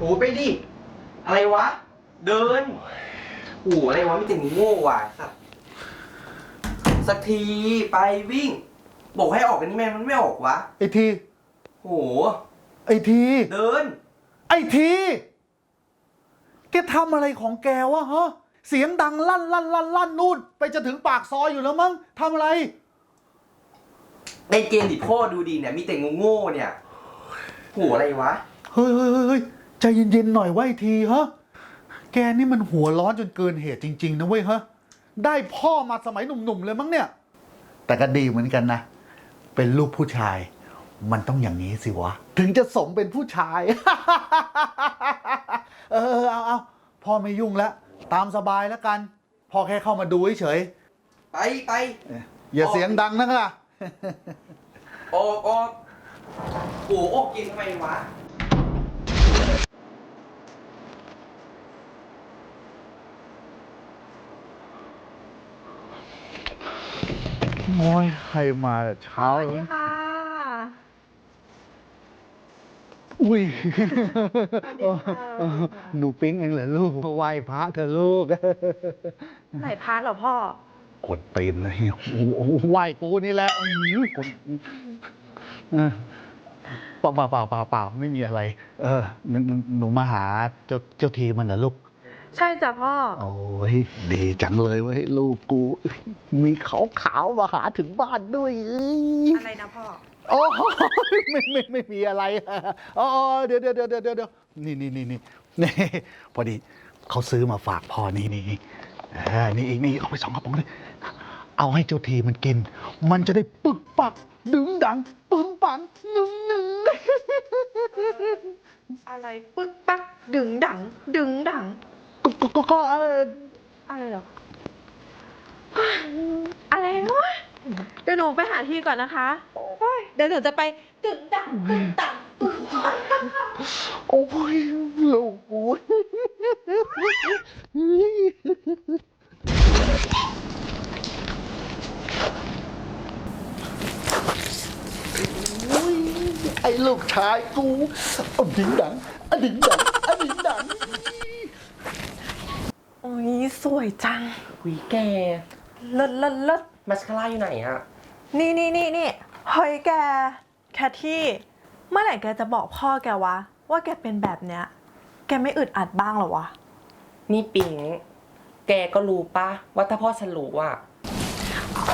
ดิ อะไรวะ เดินโอ้โหอะไรวะมีแต่โง่ว่ะสัตว์สักทีไปวิ่ง บอกให้ออกกันนี่แม่มันไม่ออกวะไอทีโอ้โห ไอที เดิน ไอทีแกทำอะไรของแกวะฮะ เสียงดังลั่นลั่นลั่นลั่นนู่นไปจะถึงปากซอยอยู่แล้วมั้งทำอะไร ในเกมดิพ่อดูดีเนี่ยมีแต่โง่ๆเนี่ยโหอะไรวะ เฮ้ยเฮ้ยเฮ้ยเฮ้ย ใจเย็นๆหน่อยไว้ทีฮะแกนี่มันหัวร้อนจนเกินเหตุจริง ๆ นะเว้ยฮะได้พ่อมาสมัยหนุ่มๆเลยมั้งเนี่ย แต่ก็ดีเหมือนกันนะ เป็นลูกผู้ชาย มันต้องอย่างนี้สิวะ ถึงจะสมเป็นผู้ชาย เออเอาเอาพ่อไม่ยุ่งแล้ว ตามสบายแล้วกัน พ่อแค่เข้ามาดูเฉยไปไปๆอย่าเสียงดังนักล่ะออกออกโอ้โหออกกินทำไมวะ โอ้ยใครมาเช้าเลยค่ะ อุ้ยเออเออหนูปิ๊งเองเหรอลูกไหว้พระเธอะลูก ไหนพาร์ทเหรอพ่อ กดตีนนะเฮียโอ้โหไหว้กูนี่แหละอื้อหือกดเออเปล่าเปล่าเปล่าเปล่าเปล่าไม่มีอะไร เออหนูหนูหนูมาหาเจ้าเจ้าทีมันเหรอลูก ใช่จ้ะพ่อ โอ้ยดีจังเลยเว้ยลูกกู มีขาวขาวๆมาหาถึงบ้านด้วยเอ้ยอะไรนะพ่อ โอ้ไม่ไม่ไม่มีอะไรอ๋อเดี๋ยวเดี๋ยวเดี๋ยวเดี๋ยวเดี๋ยวนี่นี่นี่นี่นี่พอดีเขาซื้อมาฝากพ่อนี่นี่นี่อ่านี่อีกนี่เอาไปสองกระป๋องเลยเอาให้เจ้าทีมันกิน มันจะได้ปึกปัก ดึงดังปึ้งปังนึงนึงอะไรปึ๊กปักดึงดัง ดึงดัง ก็ก็ก็ก็เอออะไรเหรออะไรวะเดี๋ยวหนูไปหาที่ก่อนนะคะโอ้ยเดี๋ยวหนูจะไปดึงดังดึงดังดึงดังโอ้ยลูกกูโอ้ยไอ้ลูกชายกูเอาดิงดังอะดิงดังอะดิงดัง โอ้ยส วยจังหุยแกเลิศเลิศเลิศมาสคาร่าอยู่ไหนอะนี่นี่นี่นี่เฮ้ยแก แคทที่ เมื่อไหร่แกจะบอกพ่อแกวะ ว่าแกเป็นแบบเนี้ย แกไม่อึดอัดบ้างเหรอวะ นี่ปิง แกก็รู้ปะว่าถ้าพ่อฉันรู้ว่าเอา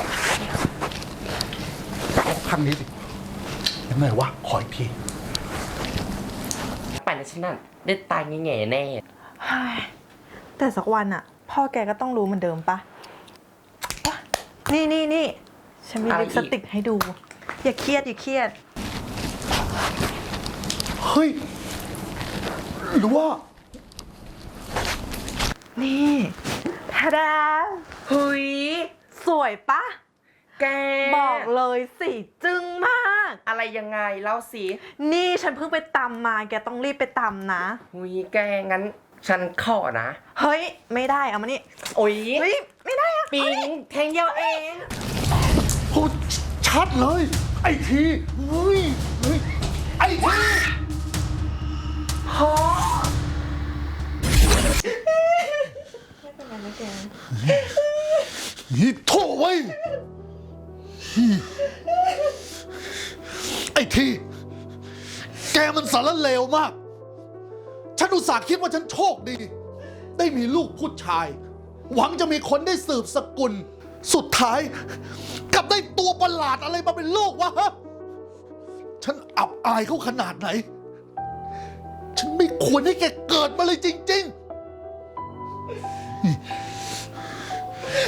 ข้างนี้ดิยังไงวะ ขออีกทีป่านนี้ฉันน่ะได้ตายแง่ๆแน่ เฮ้ยแต่สักวันอะ พ่อแกก็ต้องรู้เหมือนเดิมปะวะนี่นี่นี่ฉันมีอะไรลิปสติกให้ดู อย่าเครียดอย่าเครียด เฮ้ย หรือว่า นี่ทาดาเฮ้ย สวยปะ แกบอกเลยสิจึ้งมาก อะไรยังไงเล่าสินี่ฉันเพิ่งไปตำมา แกต้องรีบไปตำนะ หุยแกงั้น ฉันขอนะ เฮ้ย ไม่ได้เอามานี่โอ้ยเฮ้ยไม่ได้อะปิงแทงเดียวเองโอ้ชัดเลย ไอ้ทีเฮ้ยเฮ้ยไอ้ทีฮอไม่เป็นไรนะแกนี่โถ่เว้ยไอ้ทีแกมันสารเลวมากฉัน อุตส่าห์คิดว่าฉันโชคดี ได้มีลูกผู้ชาย หวังจะมีคนได้สืบสกุล สุดท้าย กลับได้ตัวประหลาดอะไรมาเป็นลูกวะฮะฉันอับอายเขาขนาดไหน ฉันไม่ควรให้แกเกิดมาเลยจริง ๆ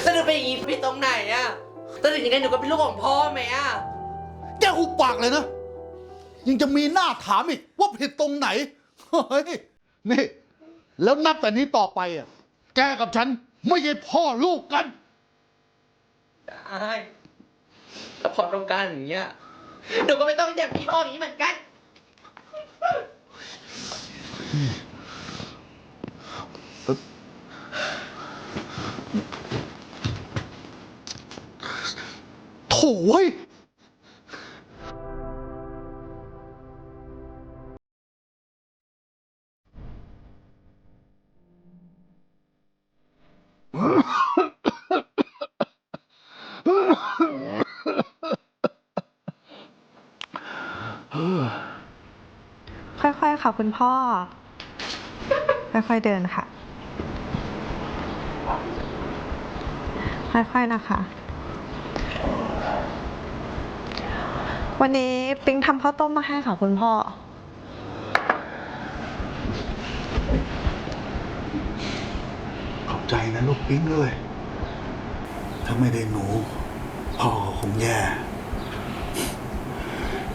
แล้วหนูเป็นอย่างนี้ผิดตรงไหนอะแต่ถึงยังไงหนูก็เป็นลูกของพ่อไหมอะแกหุบปากเลยนะ ยังจะมีหน้าถามอีกว่าผิดตรงไหน เฮ้ย นี่ แล้วนับแต่นี้ต่อไปอะ แกกับฉัน ไม่ใช่พ่อลูกกันใช่แต่พอต้องการอย่างเงี้ยหนูก็ไม่ต้องอย่างพี่พ่ออย่างนี้เหมือนกัน โถ่เว้ย ค่อยๆ ค่ะคุณพ่อ ค่อยๆ เดินค่ะ ค่อยๆ นะคะ วันนี้ปิ๊งทำข้าวต้มมาให้ค่ะคุณพ่อ ขอบใจนะลูกปิ๊งเลย ถ้าไม่ได้หนู พ่อก็คงแย่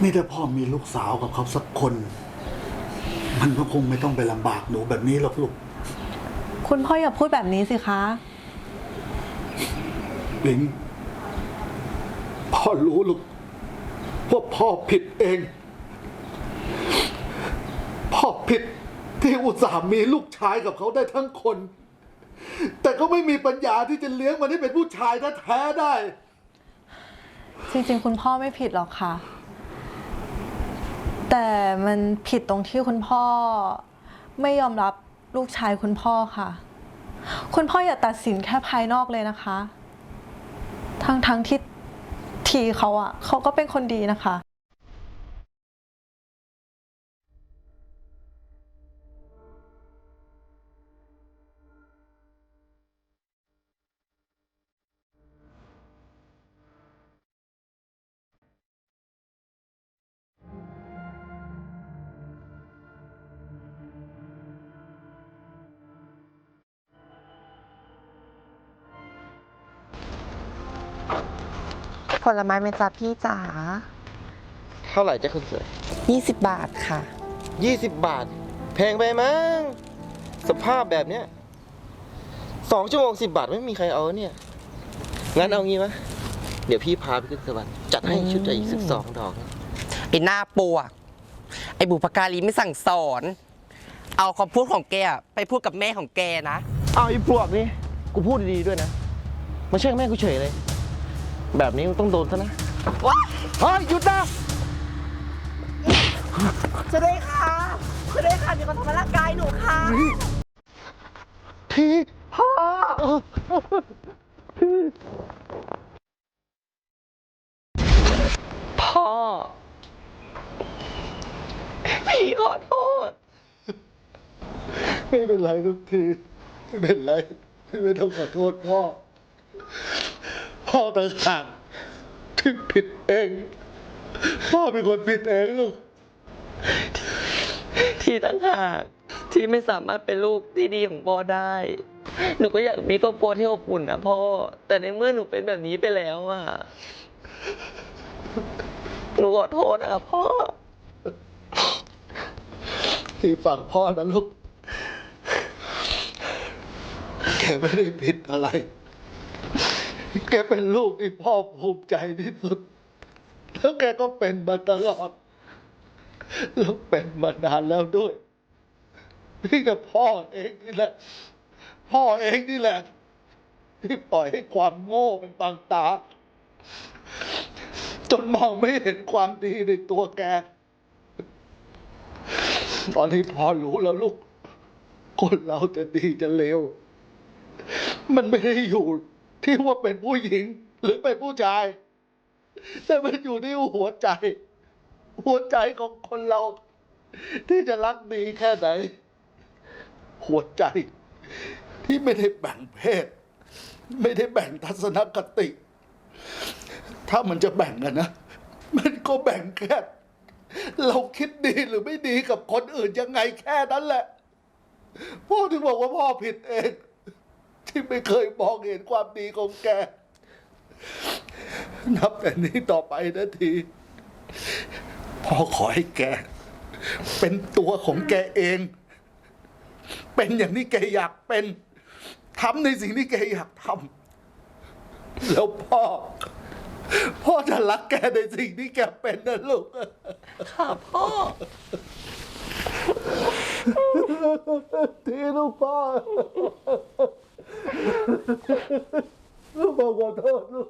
นี่ถ้าพ่อมีลูกสาวกับเขาสักคน มันก็คงไม่ต้องไปลำบากหนูแบบนี้หรอกลูกคุณพ่ออย่าพูดแบบนี้สิคะปิ๊งพ่อรู้ลูกว่าพ่อผิดเอง พ่อผิดที่อุตส่าห์มีลูกชายกับเขาได้ทั้งคน แต่ก็ไม่มีปัญญาที่จะเลี้ยงมันให้เป็นผู้ชายแท้ๆได้ จริงๆ คุณพ่อไม่ผิดหรอกค่ะ แต่มันผิดตรงที่คุณพ่อ ไม่ยอมรับลูกชายคุณพ่อค่ะ คุณพ่ออย่าตัดสินแค่ภายนอกเลยนะคะ ทั้งๆที่ทีเขาอะเขาก็เป็นคนดีนะคะ ผลไม้ไหมจ๊ะพี่จ๋าเท่าไหร่จะคุณสวย20 บาทค่ะ 20 บาท แพงไปมั้งสภาพแบบเนี้ยสองชั่วโมงสิบาทไม่มีใครเอาเนี่ย งั้นเอางี้มะเดี๋ยวพี่พาไปขึ้นสวรรค์จัดให้ชุดใหญ่อีกสิบสองดอกนะไอ้หน้าปวก ไอ้บุพการีไม่สั่งสอน เอาคำพูดของแกอะไปพูดกับแม่ของแกนะ เอาไอ้พวกนี้กูพูดดีๆด้วยนะ มาแช่งแม่กูเฉยเลย แบบนี้มึงต้องโดนซะนะว้าเฮ้ยหยุดนะจะได้ค่ะจะได้ค่ะมีคนทำร้ายร่างกายหนูค่ะทีพ่อพ่อ พี่ขอโทษ ไม่เป็นไรทุกทีไม่เป็นไร ไม่ต้องขอโทษพ่อ พ่อต่างหากที่ผิดเอง พ่อเป็นคนผิดเองลูกที่ต่างหากที่ไม่สามารถเป็นลูกที่ดีของพ่อได้ หนูก็อยากมีครอบครัวที่อบอุ่นนะพ่อ แต่ในเมื่อหนูเป็นแบบนี้ไปแล้วอะหนูขอโทษนะครับพ่อ ที่ฝั่งพ่อนะลูก แกไม่ได้ผิดอะไร แกเป็นลูกที่พ่อภูมิใจที่สุด แล้วแกก็เป็นมาตลอด แล้วเป็นมานานแล้วด้วย พี่กับพ่อเองนี่แหละ พ่อเองนี่แหละ ที่ปล่อยให้ความโง่เป็นบังตา จนมองไม่เห็นความดีในตัวแก ตอนนี้พ่อรู้แล้วลูก คนเราจะดีจะเลว มันไม่ได้อยู่ ที่ว่าเป็นผู้หญิงหรือเป็นผู้ชาย แต่มันอยู่ที่หัวใจ หัวใจของคนเรา ที่จะรักดีแค่ไหน หัวใจ ที่ไม่ได้แบ่งเพศ ไม่ได้แบ่งทัศนคติ ถ้ามันจะแบ่งกันนะ มันก็แบ่งแค่เราคิดดีหรือไม่ดีกับคนอื่นยังไงแค่นั้นแหละพ่อถึงบอกว่าพ่อผิดเอง ที่ไม่เคยมองเห็นความดีของแก นับแต่นี้ต่อไปนะทีพ่อขอให้แก เป็นตัวของแกเอง เป็นอย่างที่แกอยากเป็นทำในสิ่งที่แกอยากทำแล้วพ่อ พ่อจะรักแกในสิ่งที่แกเป็นนะลูก ค่ะพ่อ ทีลูกพ่อ ลูกพ่อขอโทษลูก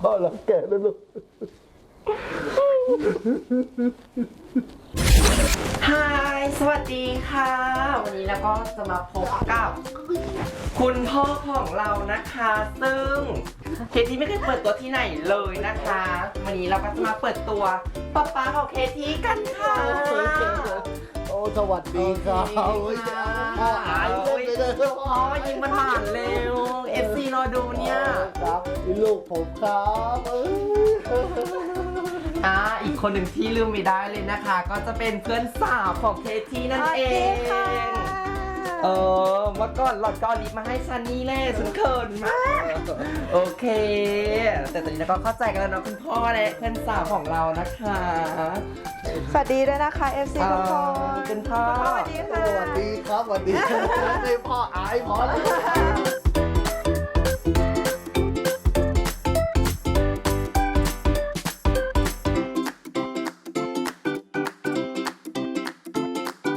พ่อรักแกนะลูก Hi สวัสดีค่ะ วันนี้เราก็จะมาพบกับ คุณพ่อของเรานะคะ ซึ่งเคที่ไม่เคยเปิดตัวที่ไหนเลยนะคะ วันนี้เราก็จะมาเปิดตัวป๊าป๊าของเคที่กันค่ะ สวัสดีครับพ่อหายเลยเลยอ๋อยิงมันผ่านเร็ว FC รอดูเนี่ยครับนี่ลูกผมครับอ่าอีกคนหนึ่งที่ลืมไม่ได้เลยนะคะ ก็จะเป็นเพื่อนสาวของเคที่นั่นเอง เออเมื่อก่อนหลอดก็เอาลิปมาให้ฉันนี่แหละฉันเขินมาก โอเค แต่ตอนนี้เราก็เข้าใจกันแล้วเนาะคุณพ่อและเพื่อนสาวของเรานะคะสวัสดีด้วยนะคะ FC ทุกคนคุณพ่อสวัสดีค่ะ สวัสดีครับสวัสดีไม่พ่ออายพอแล้ว